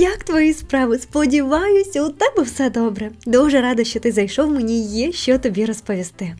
Як твої справи? Сподіваюся, у тебе все добре. Дуже рада, що ти зайшов. Мені є що тобі розповісти.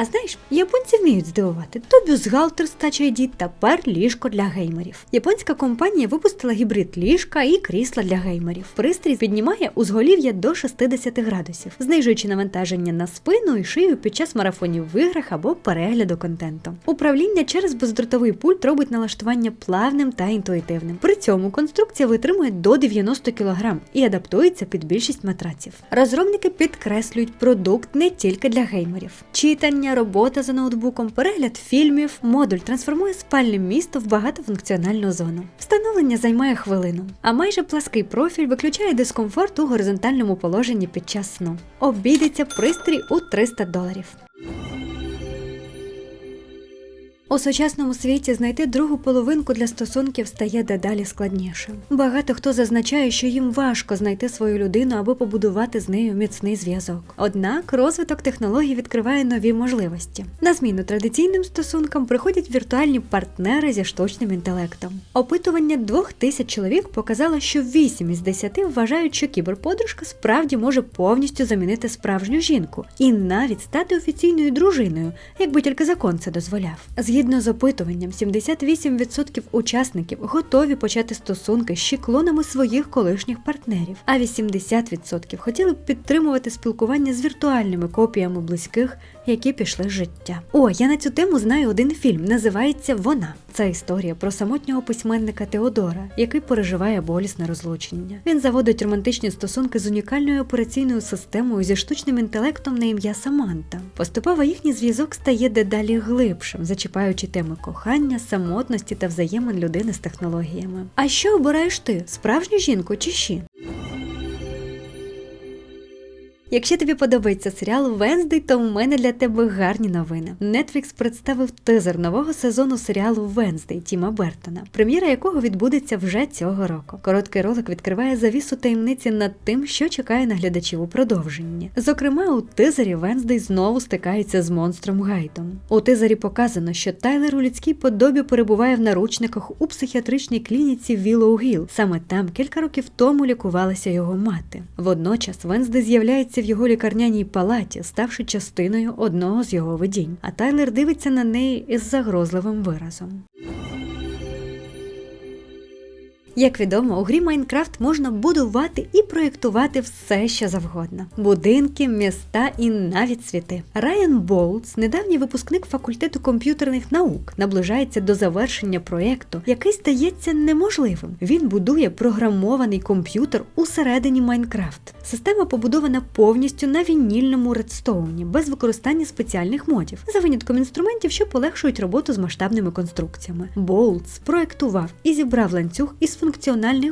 А знаєш, японці вміють здивувати. То бюстгальтер з Touch ID, тепер ліжко для геймерів. Японська компанія випустила гібрид ліжка і крісла для геймерів. Пристрій піднімає узголів'я до 60 градусів, знижуючи навантаження на спину і шию під час марафонів в іграх або перегляду контенту. Управління через бездротовий пульт робить налаштування плавним та інтуїтивним. При цьому конструкція витримує до 90 кг і адаптується під більшість матраців. Розробники підкреслюють продукт не тільки для геймерів. Читання, робота за ноутбуком, перегляд фільмів, модуль трансформує спальне місто в багатофункціональну зону. Встановлення займає хвилину, а майже плаский профіль виключає дискомфорт у горизонтальному положенні під час сну. Обійдеться пристрій у 300 доларів. У сучасному світі знайти другу половинку для стосунків стає дедалі складнішим. Багато хто зазначає, що їм важко знайти свою людину або побудувати з нею міцний зв'язок. Однак розвиток технологій відкриває нові можливості. На зміну традиційним стосункам приходять віртуальні партнери зі штучним інтелектом. Опитування двох тисяч чоловік показало, що 8 із 10 вважають, що кіберподружка справді може повністю замінити справжню жінку і навіть стати офіційною дружиною, якби тільки закон це дозволяв. Згідно з опитуванням, 78% учасників готові почати стосунки з щеклонами своїх колишніх партнерів, а 80% хотіли б підтримувати спілкування з віртуальними копіями близьких, які пішли з життя. О, я на цю тему знаю один фільм. Називається Вона. Це історія про самотнього письменника Теодора, який переживає болісне розлучення. Він заводить романтичні стосунки з унікальною операційною системою зі штучним інтелектом на ім'я Саманта. Поступово їхній зв'язок стає дедалі глибшим, зачіпаючи теми кохання, самотності та взаємин людини з технологіями. А що обираєш ти? Справжню жінку чи щі? Якщо тобі подобається серіал Венздей, то в мене для тебе гарні новини. Netflix представив тизер нового сезону серіалу Венздей Тіма Бертона, прем'єра якого відбудеться вже цього року. Короткий ролик відкриває завісу таємниці над тим, що чекає на глядачів у продовженні. Зокрема, у тизері Венздей знову стикається з монстром Гайтом. У тизері показано, що Тайлер у людській подобі перебуває в наручниках у психіатричній клініці Вілоу Гіл. Саме там кілька років тому лікувалася його мати. Водночас Венздей з'являється в його лікарняній палаті, ставши частиною одного з його видінь, а Тайлер дивиться на неї із загрозливим виразом. Як відомо, у грі Майнкрафт можна будувати і проєктувати все, що завгодно: будинки, міста і навіть світи. Райан Болтс, недавній випускник факультету комп'ютерних наук, наближається до завершення проєкту, який стається неможливим. Він будує програмований комп'ютер усередині Майнкрафт. Система побудована повністю на вінільному редстоуні, без використання спеціальних модів, за винятком інструментів, що полегшують роботу з масштабними конструкціями. Болтс проєктував і зібрав ланцюг із функціональних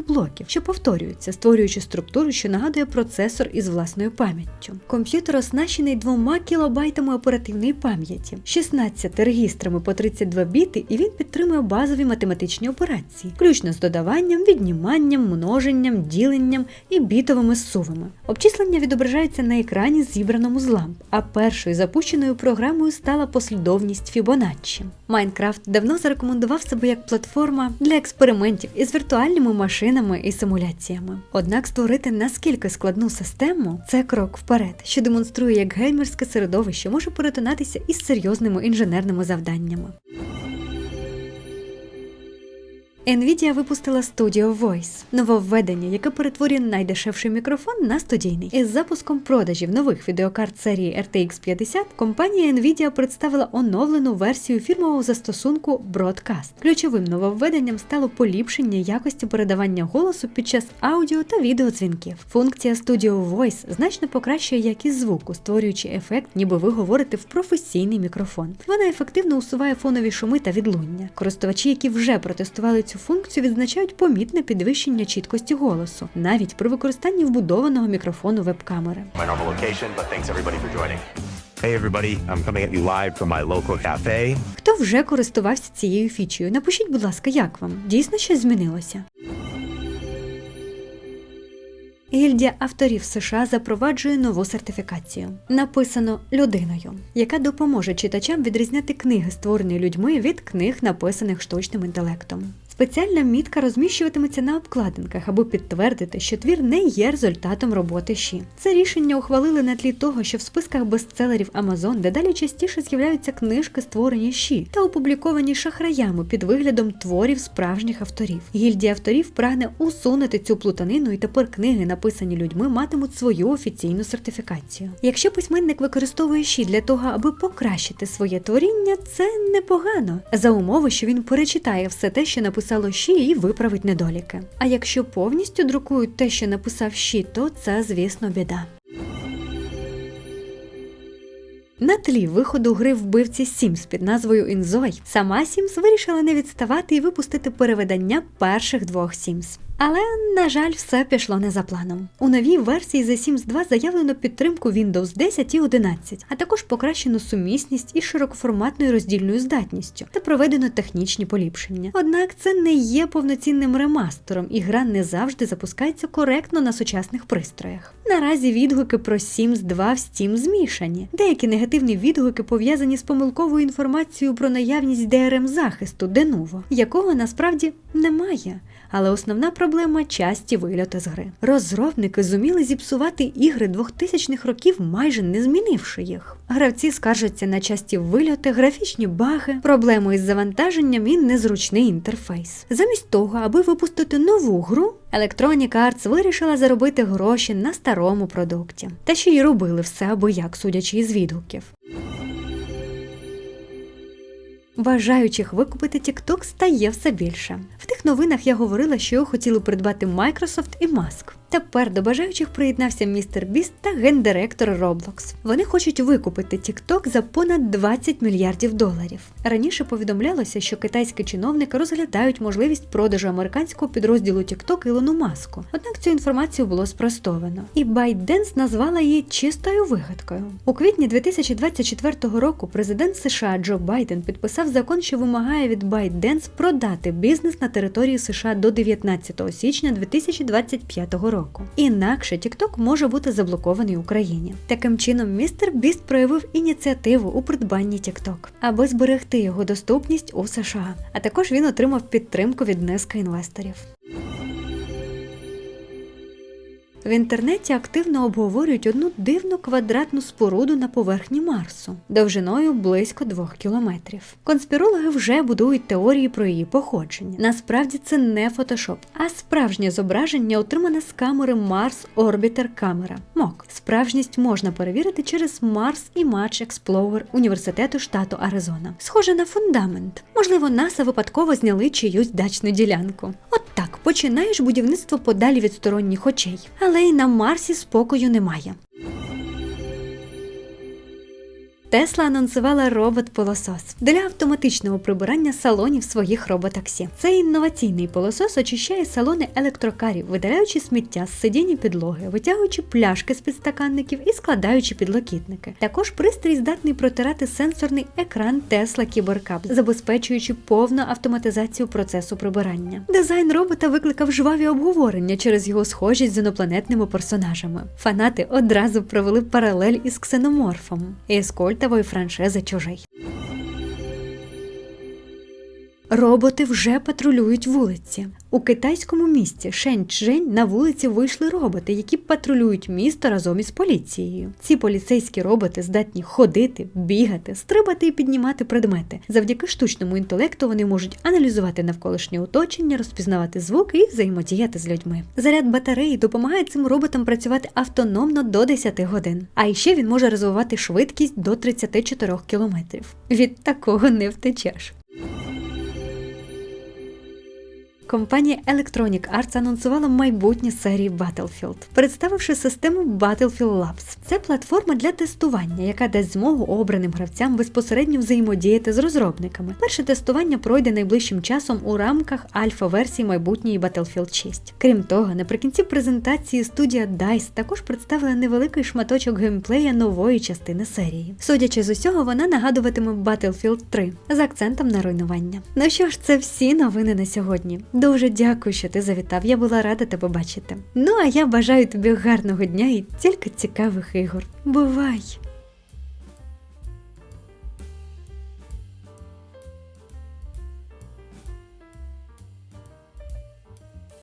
блоків, що повторюються, створюючи структуру, що нагадує процесор із власною пам'яттю. Комп'ютер оснащений двома кілобайтами оперативної пам'яті, 16 регістрами по 32 біти, і він підтримує базові математичні операції, включно з додаванням, відніманням, множенням, діленням і бітовими сувами. Обчислення відображається на екрані, зібраному з ламп, а першою запущеною програмою стала послідовність Фібоначчі. Майнкрафт давно зарекомендував себе як платформа для експериментів із віртуальними машинами і симуляціями. Однак створити наскільки складну систему це крок вперед, що демонструє, як геймерське середовище може перетинатися із серйозними інженерними завданнями. Nvidia випустила Studio Voice – нововведення, яке перетворює найдешевший мікрофон на студійний. Із запуском продажів нових відеокарт серії RTX 50 компанія Nvidia представила оновлену версію фірмового застосунку Broadcast. Ключовим нововведенням стало поліпшення якості передавання голосу під час аудіо та відеодзвінків. Функція Studio Voice значно покращує якість звуку, створюючи ефект, ніби ви говорите в професійний мікрофон. Вона ефективно усуває фонові шуми та відлуння. Користувачі, які вже протестували цю функцію, відзначають помітне підвищення чіткості голосу, навіть при використанні вбудованого мікрофону веб-камери. Hey everybody, I'm coming at you live from my local cafe. Хто вже користувався цією фічею? Напишіть, будь ласка, як вам? Дійсно щось змінилося? Гільдія авторів США запроваджує нову сертифікацію. Написано людиною, яка допоможе читачам відрізняти книги, створені людьми, від книг, написаних штучним інтелектом. Спеціальна мітка розміщуватиметься на обкладинках, аби підтвердити, що твір не є результатом роботи Ші. Це рішення ухвалили на тлі того, що в списках бестселерів Amazon дедалі частіше з'являються книжки, створені Ші та опубліковані шахраями під виглядом творів справжніх авторів. Гільдія авторів прагне усунути цю плутанину, і тепер книги, написані людьми, матимуть свою офіційну сертифікацію. Якщо письменник використовує Ші для того, аби покращити своє творіння, це непогано за умови, що він перечитає все те, що написало Ші, і виправить недоліки. А якщо повністю друкують те, що написав Ші, то це, звісно, біда. На тлі виходу гри вбивці Сімс під назвою Інзой сама Сімс вирішила не відставати і випустити перевидання перших двох Sims. Але, на жаль, все пішло не за планом. У новій версії The Sims 2 заявлено підтримку Windows 10 і 11, а також покращену сумісність із широкоформатною роздільною здатністю та проведено технічні поліпшення. Однак це не є повноцінним ремастером, і гра не завжди запускається коректно на сучасних пристроях. Наразі відгуки про Sims 2 в Steam змішані. Деякі негативні відгуки пов'язані з помилковою інформацією про наявність DRM захисту Denuvo, якого насправді немає. Але основна проблема часті вильоти з гри. Розробники зуміли зіпсувати ігри 2000-х років, майже не змінивши їх. Гравці скаржаться на часті вильоти, графічні баги, проблеми із завантаженням і незручний інтерфейс. Замість того, аби випустити нову гру, Electronic Arts вирішила заробити гроші на старому продукті. Та ще й робили все або як, судячи із відгуків. Бажаючих викупити TikTok стає все більше. В тих новинах я говорила, що його хотіли придбати Microsoft і Musk. Тепер до бажаючих приєднався містер Біст та гендиректор Roblox. Вони хочуть викупити TikTok за понад 20 мільярдів доларів. Раніше повідомлялося, що китайські чиновники розглядають можливість продажу американського підрозділу TikTok Ілону Маску. Однак цю інформацію було спростовано. І ByteDance назвала її чистою вигадкою. У квітні 2024 року президент США Джо Байден підписав закон, що вимагає від ByteDance продати бізнес на території США до 19 січня 2025 року. Інакше TikTok може бути заблокований Україні. Таким чином, містер Біст проявив ініціативу у придбанні TikTok, аби зберегти його доступність у США. А також він отримав підтримку від низки інвесторів. В інтернеті активно обговорюють одну дивну квадратну споруду на поверхні Марсу, довжиною близько двох кілометрів. Конспірологи вже будують теорії про її походження. Насправді це не фотошоп, а справжнє зображення отримане з камери Mars Orbiter камера. МОК. Справжність можна перевірити через Mars Image Explorer університету штату Аризона. Схоже на фундамент. Можливо, НАСА випадково зняли чиюсь дачну ділянку. От так починаєш будівництво подалі від сторонніх очей. Але й на Марсі спокою немає. Тесла анонсувала робот-пилосос для автоматичного прибирання салонів своїх роботаксі. Цей інноваційний пилосос очищає салони електрокарів, видаляючи сміття з сидіння підлоги, витягуючи пляшки з підстаканників і складаючи підлокітники. Також пристрій здатний протирати сенсорний екран Tesla CyberCab, забезпечуючи повну автоматизацію процесу прибирання. Дизайн робота викликав жваві обговорення через його схожість з інопланетними персонажами. Фанати одразу провели паралель із ксеноморфом із культової франшизи Чужий. Роботи вже патрулюють вулиці. У китайському місті Шенчжень на вулиці вийшли роботи, які патрулюють місто разом із поліцією. Ці поліцейські роботи здатні ходити, бігати, стрибати і піднімати предмети. Завдяки штучному інтелекту вони можуть аналізувати навколишнє оточення, розпізнавати звуки і взаємодіяти з людьми. Заряд батареї допомагає цим роботам працювати автономно до 10 годин. А ще він може розвивати швидкість до 34 км. Від такого не втечеш. Компанія Electronic Arts анонсувала майбутні серії Battlefield, представивши систему Battlefield Labs. Це платформа для тестування, яка дасть змогу обраним гравцям безпосередньо взаємодіяти з розробниками. Перше тестування пройде найближчим часом у рамках альфа-версії майбутньої Battlefield 6. Крім того, наприкінці презентації студія DICE також представила невеликий шматочок геймплея нової частини серії. Судячи з усього, вона нагадуватиме Battlefield 3 з акцентом на руйнування. Ну що ж, це всі новини на сьогодні. Дуже дякую, що ти завітав. Я була рада тебе бачити. Ну а я бажаю тобі гарного дня і тільки цікавих ігор. Бувай!